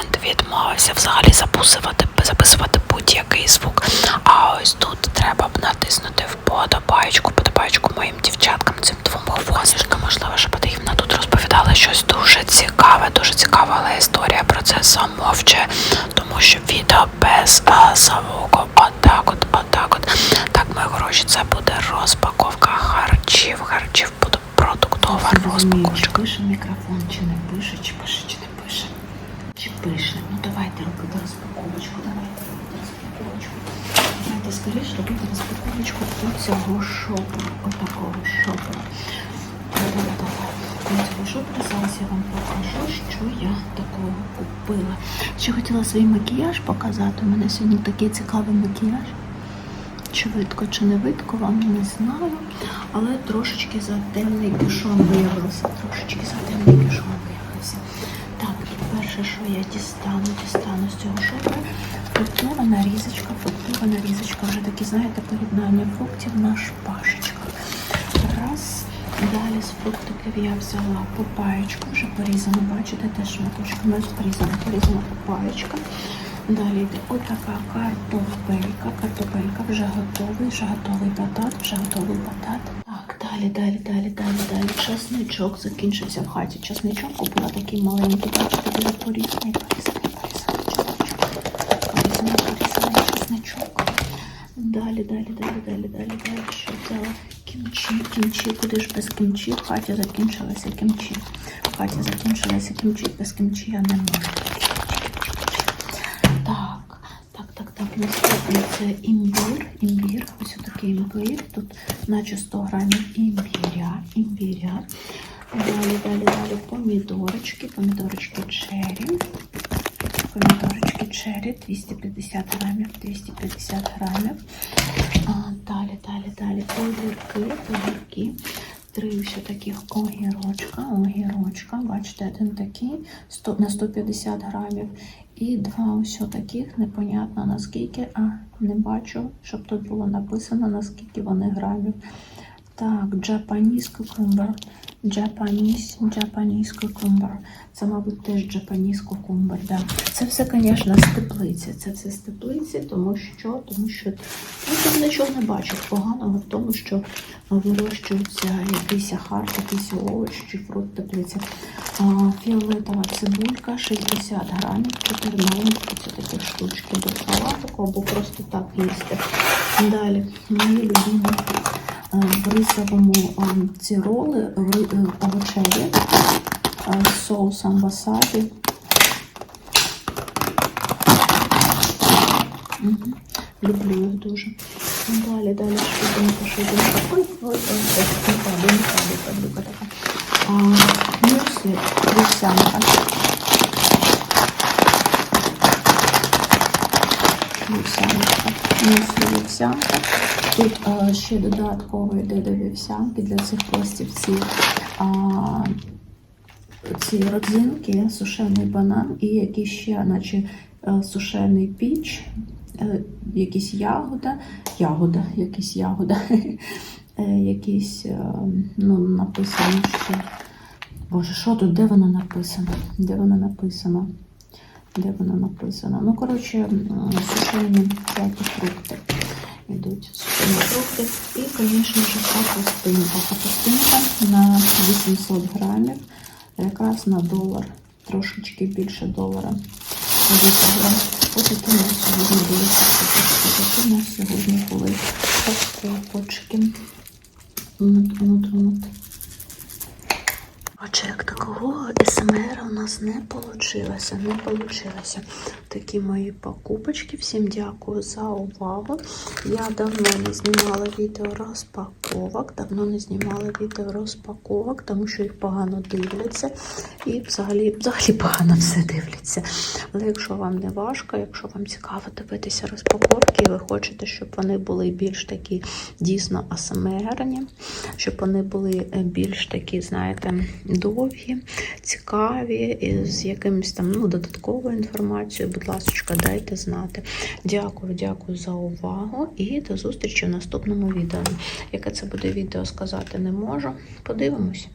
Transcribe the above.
момент відмовився взагалі записувати, записувати будь-який звук. А ось тут треба б натиснути вподобайку, подобаєчку моїм дівчаткам, цим двом говорничкам. Можливо, що потрібно тут розповідала щось дуже цікаве, дуже цікава, але історія про це замовчує, тому що відео без звуку. Отак от, отак от. Так, мої гроші, це буде розпаковка харчів, харчів продуктова розпаковка. Пише мікрофон, чи не пише, чи пише. Чи пише. Ну давайте робити розпаковочку, давайте робити розпаковочку. Давайте скоріше робити розпаковочку цього шопера, отакого давай. Цього шопера зараз я вам покажу, що я такого купила. Ще хотіла свій макіяж показати. У мене сьогодні такий цікавий макіяж. Чи видко, чи не видко, вам не знаю. Але трошечки затемний кюшон виявився. Трошечки затемний кюшон виявився. Так, і перше, що я дістану, дістану з цього шопера, фруктова нарізочка, фруктова нарізочка. Вже такі, знаєте, поєднання фруктів на шпажечках. Раз. Далі з фруктиків я взяла папаєчку, вже порізану, бачите, теж шматочками порізана, порізана папаєчка. Далі йде отака картопелька. Картопелька вже готовий, вже готовий батат, вже готовий батат. Далі, далі, далі, далі, далі. Чесничок закінчився в хаті. Чесничок купила такий маленький, бачите, дуже порізаний, порізаний, порізаний чесничок. Порізаний, порізаний чесничок. Далі, далі, далі, далі, далі, далі. Що взяла? Кімчі, кімчі, куди ж без кімчі? В хаті закінчилося кімчі. В хаті закінчилося кімчі, без кімчі я не можу. Так. Це імбір. Імбір. Ось такий імбир. Тут наче 100 грамів імбіря. Імбіря. Далі, далі, далі помідорочки. Помідорочки черрі. Помідорочки черрі 250 грамів, 250 грамів. А, далі, далі, далі огірки, огірки. Три ще таких огірочка, огірочка. Бачите, один такий 100, на 150 грамів. І два ось таких, непонятно наскільки, а не бачу, щоб тут було написано, наскільки вони грамів. Так, Japanese cucumber. Japanese, Japanese cucumber. Це, мабуть, теж Japanese cucumber, да. Це все, звісно, з теплиці. Це все з теплиці, тому що, тому що ну, тут нічого не бачу поганого в тому, що вирощується якийсь ахар, якийсь овоч чи фрукт теплиці. Фіолетова цибулька 60 грамів, 4 маленькі, це такі штучки до салатику або просто так їсти. Далі, мої любимі е, в рисовому е, ці роли в ри- е, овочеві е, з соусом васабі. Мгм. Люблю їх дуже. Далі, далі, швиденько, швиденько. Ой, ой, ой, ой, не падай, не падай, падлюка така. А, мюслі, вівсянка. Вівсянка. Мюслі, вівсянка. Тут а, ще додатково йде до вівсянки для цих пластівців. А, ці родзинки, сушений банан і якийсь ще, наче е, сушений піч, е, якісь ягода, ягода, якісь ягода, е, якісь, е, ну, написано, що. Боже, що тут? Де воно написано? Де воно написано? Де воно написано? Ну, коротше, сушені всякі фрукти йдуть. Сушені фрукти. І, звісно ж, капустинка. Капустинка на 800 грамів, якраз на долар, трошечки більше долара. на 10 грам. Ось такі у нас сьогодні були покупочки. Такі у нас сьогодні були покупочки. От, от, от. Отже, як такого СМР у нас не вийшло, не вийшло. Такі мої покупочки. Всім дякую за увагу. Я давно не знімала відео розпаковок, давно не знімала відео розпаковок, тому що їх погано дивляться. І взагалі, взагалі погано все дивляться. Але якщо вам не важко, якщо вам цікаво дивитися розпаковки, і ви хочете, щоб вони були більш такі дійсно асмерні, щоб вони були е, більш такі, знаєте, довгі, цікаві, з якимось там ну, додатковою інформацією, будь ласка, дайте знати. Дякую, дякую за увагу і до зустрічі в наступному відео. Яке це буде відео, сказати не можу. Подивимось.